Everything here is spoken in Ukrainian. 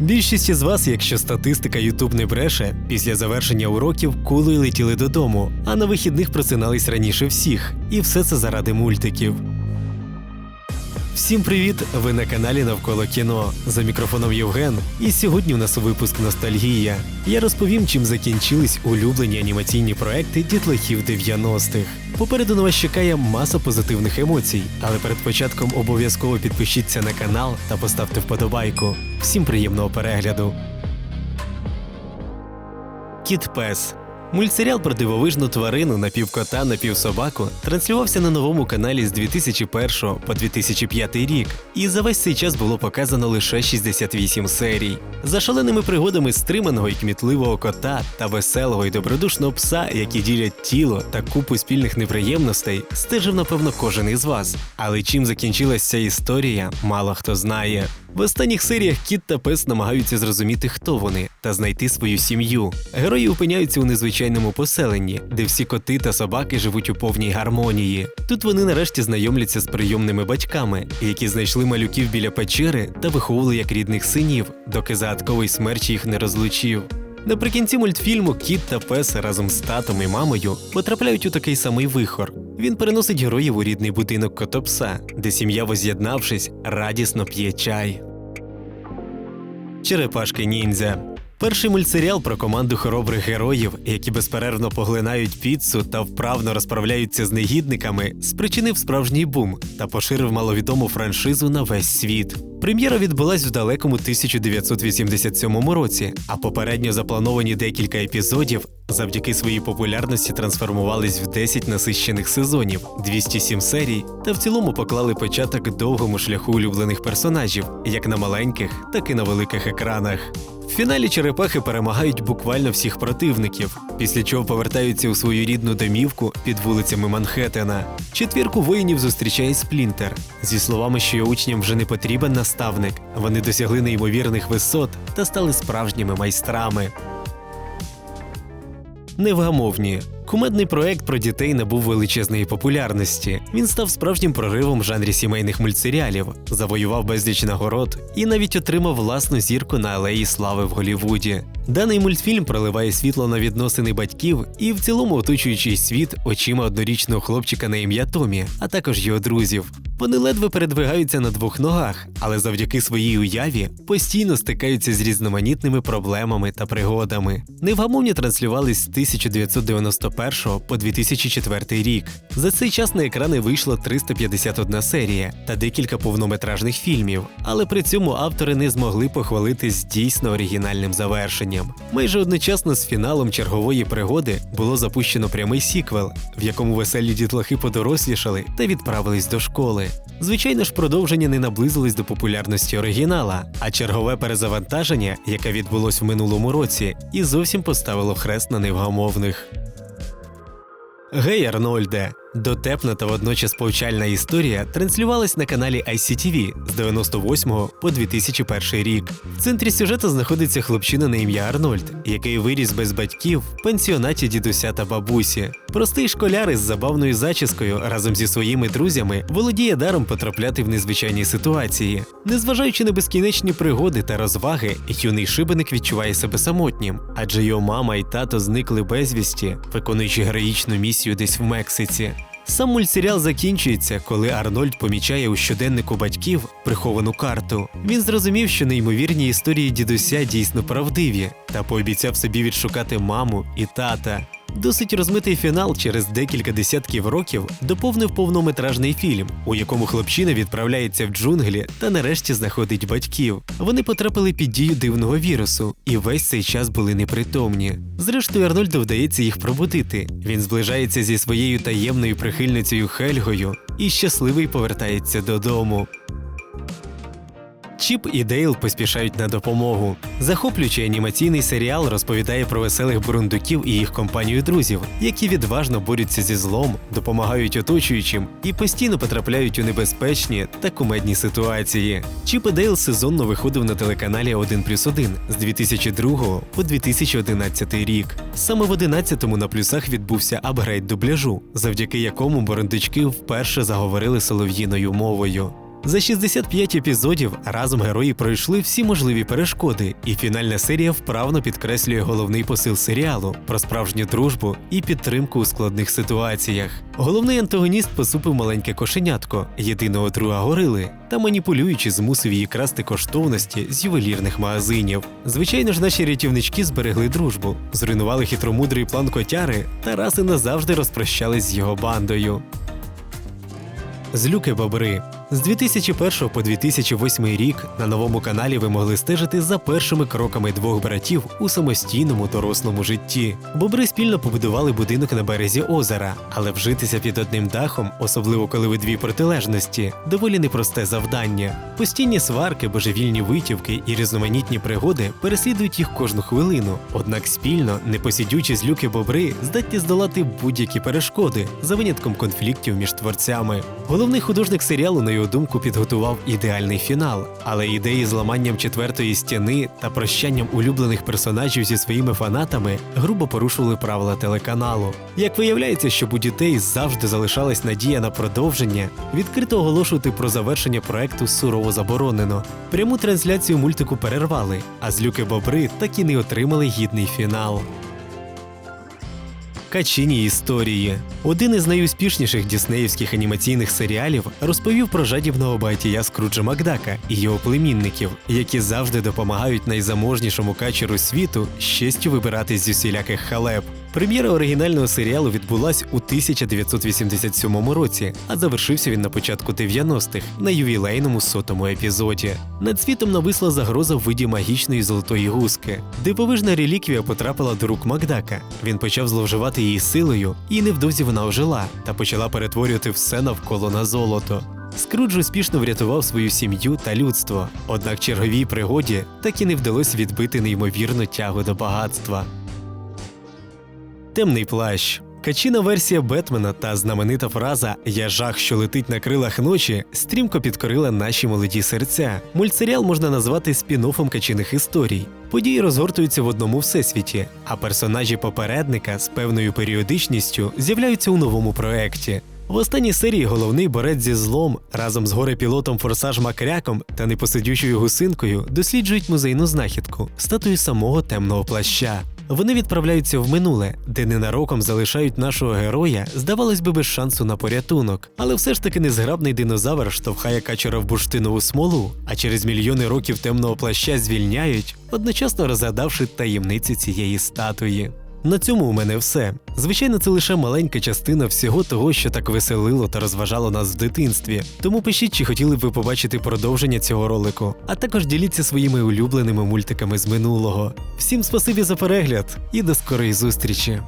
Більшість із вас, якщо статистика YouTube не бреше, після завершення уроків кулею летіли додому, а на вихідних просинались раніше всіх. І все це заради мультиків. Всім привіт! Ви на каналі Навколо кіно. За мікрофоном Євген. І сьогодні у нас випуск Ностальгія. Я розповім, чим закінчились улюблені анімаційні проекти дітлахів 90-х. Попереду на вас чекає маса позитивних емоцій, але перед початком обов'язково підпишіться на канал та поставте вподобайку. Всім приємного перегляду. Кіт Пес. Мультсеріал про дивовижну тварину напівкота, напівсобаку транслювався на новому каналі з 2001 по 2005 рік, і за весь цей час було показано лише 68 серій. За шаленими пригодами стриманого і кмітливого кота та веселого і добродушного пса, які ділять тіло та купу спільних неприємностей, стежив напевно кожен із вас. Але чим закінчилась ця історія, мало хто знає. В останніх серіях кіт та пес намагаються зрозуміти, хто вони, та знайти свою сім'ю. Герої опиняються у незвичайному поселенні, де всі коти та собаки живуть у повній гармонії. Тут вони нарешті знайомляться з прийомними батьками, які знайшли малюків біля печери та виховували як рідних синів, доки загадковий смерч їх не розлучив. Наприкінці мультфільму кіт та пес разом з татом і мамою потрапляють у такий самий вихор. Він переносить героїв у рідний будинок котопса, де сім'я, воз'єднавшись, радісно п'є чай. Черепашки ніндзя. Перший мультсеріал про команду хоробрих героїв, які безперервно поглинають піцу та вправно розправляються з негідниками, спричинив справжній бум та поширив маловідому франшизу на весь світ. Прем'єра відбулась в далекому 1987 році, а попередньо заплановані декілька епізодів завдяки своїй популярності трансформувались в 10 насищених сезонів, 207 серій, та в цілому поклали початок довгому шляху улюблених персонажів, як на маленьких, так і на великих екранах. В фіналі черепахи перемагають буквально всіх противників, після чого повертаються у свою рідну домівку під вулицями Манхеттена. Четвірку воїнів зустрічає Сплінтер зі словами, що учням вже не потрібен наставник. Вони досягли неймовірних висот та стали справжніми майстрами. Невгамовні. Кумедний проект про дітей набув величезної популярності. Він став справжнім проривом в жанрі сімейних мультсеріалів, завоював безліч нагород і навіть отримав власну зірку на алеї слави в Голівуді. Даний мультфільм проливає світло на відносини батьків і в цілому оточуючий світ очима однорічного хлопчика на ім'я Томі, а також його друзів. Вони ледве передвигаються на двох ногах, але завдяки своїй уяві постійно стикаються з різноманітними проблемами та пригодами. Невгамовні транслювались з 1991 по 2004 рік. За цей час на екрани вийшло 351 серія та декілька повнометражних фільмів, але при цьому автори не змогли похвалитись дійсно оригінальним завершенням. Майже одночасно з фіналом чергової пригоди було запущено прямий сіквел, в якому веселі дітлахи подорослішали та відправились до школи. Звичайно ж, продовження не наблизились до популярності оригінала, а чергове перезавантаження, яке відбулось в минулому році, і зовсім поставило хрест на невгамовних. Гей, Арнольде! Дотепна та водночас повчальна історія транслювалась на каналі ICTV з 98 по 2001 рік. В центрі сюжету знаходиться хлопчина на ім'я Арнольд, який виріс без батьків в пансіонаті дідуся та бабусі. Простий школяр із забавною зачіскою разом зі своїми друзями володіє даром потрапляти в незвичайні ситуації. Незважаючи на безкінечні пригоди та розваги, юний шибеник відчуває себе самотнім, адже його мама і тато зникли безвісті, виконуючи героїчну місію десь в Мексиці. Сам мультсеріал закінчується, коли Арнольд помічає у щоденнику батьків приховану карту. Він зрозумів, що неймовірні історії дідуся дійсно правдиві, та пообіцяв собі відшукати маму і тата. Досить розмитий фінал через декілька десятків років доповнив повнометражний фільм, у якому хлопчина відправляється в джунглі та нарешті знаходить батьків. Вони потрапили під дію дивного вірусу і весь цей час були непритомні. Зрештою, Арнольду вдається їх пробудити. Він зближається зі своєю таємною прихильницею Хельгою і щасливий повертається додому. Чіп і Дейл поспішають на допомогу. Захоплюючий анімаційний серіал розповідає про веселих бурундуків і їх компанію друзів, які відважно борються зі злом, допомагають оточуючим і постійно потрапляють у небезпечні та кумедні ситуації. Чіп і Дейл сезонно виходив на телеканалі 1+,1 з 2002 по 2011 рік. Саме в 11-му на плюсах відбувся апгрейд дубляжу, завдяки якому бурундучки вперше заговорили солов'їною мовою. За 65 епізодів разом герої пройшли всі можливі перешкоди, і фінальна серія вправно підкреслює головний посил серіалу про справжню дружбу і підтримку у складних ситуаціях. Головний антагоніст посупив маленьке кошенятко, єдиного друга горили, та маніпулюючи змусив її красти коштовності з ювелірних магазинів. Звичайно ж, наші рятівнички зберегли дружбу, зруйнували хитромудрий план котяри та раз і назавжди розпрощались з його бандою. Злюки бобри. З 2001 по 2008 рік на новому каналі ви могли стежити за першими кроками двох братів у самостійному дорослому житті. Бобри спільно побудували будинок на березі озера, але вжитися під одним дахом, особливо коли ви дві протилежності, доволі непросте завдання. Постійні сварки, божевільні витівки і різноманітні пригоди переслідують їх кожну хвилину. Однак спільно, непосідючі злюки бобри здатні здолати будь-які перешкоди за винятком конфліктів між творцями. Головний художник серіалу, на його думку, підготував ідеальний фінал, але ідеї з ламанням четвертої стіни та прощанням улюблених персонажів зі своїми фанатами грубо порушували правила телеканалу. Як виявляється, щоб у дітей завжди залишалась надія на продовження, відкрито оголошувати про завершення проекту сурово заборонено. Пряму трансляцію мультику перервали, а злюки бобри так і не отримали гідний фінал. Качині історії. Один із найуспішніших діснеївських анімаційних серіалів розповів про жадібного багатія Скруджа Макдака і його племінників, які завжди допомагають найзаможнішому качеру світу з честю вибиратись з усіляких халеп. Прем'єра оригінального серіалу відбулась у 1987 році, а завершився він на початку 90-х на ювілейному сотому епізоді. Над світом нависла загроза в виді магічної золотої гуски. Дивовижна реліквія потрапила до рук Макдака. Він почав зловживати її силою, і невдовзі вона ожила та почала перетворювати все навколо на золото. Скрудж успішно врятував свою сім'ю та людство, однак черговій пригоді так і не вдалося відбити неймовірну тягу до багатства. Темний плащ. Качіна версія Бетмена та знаменита фраза Я жах, що летить на крилах ночі стрімко підкорила наші молоді серця. Мультсеріал можна назвати спін-оффом качиних історій. Події розгортуються в одному всесвіті, а персонажі попередника з певною періодичністю з'являються у новому проекті. В останній серії головний борець зі злом разом з горе-пілотом Форсаж Макряком та непосидючою гусинкою досліджують музейну знахідку статую самого темного плаща. Вони відправляються в минуле, де ненароком залишають нашого героя, здавалось би, без шансу на порятунок. Але все ж таки незграбний динозавр штовхає качера в бурштинову смолу, а через мільйони років темного плаща звільняють, одночасно розгадавши таємниці цієї статуї. На цьому у мене все. Звичайно, це лише маленька частина всього того, що так веселило та розважало нас в дитинстві. Тому пишіть, чи хотіли б ви побачити продовження цього ролику, а також діліться своїми улюбленими мультиками з минулого. Всім спасибі за перегляд і до скорої зустрічі!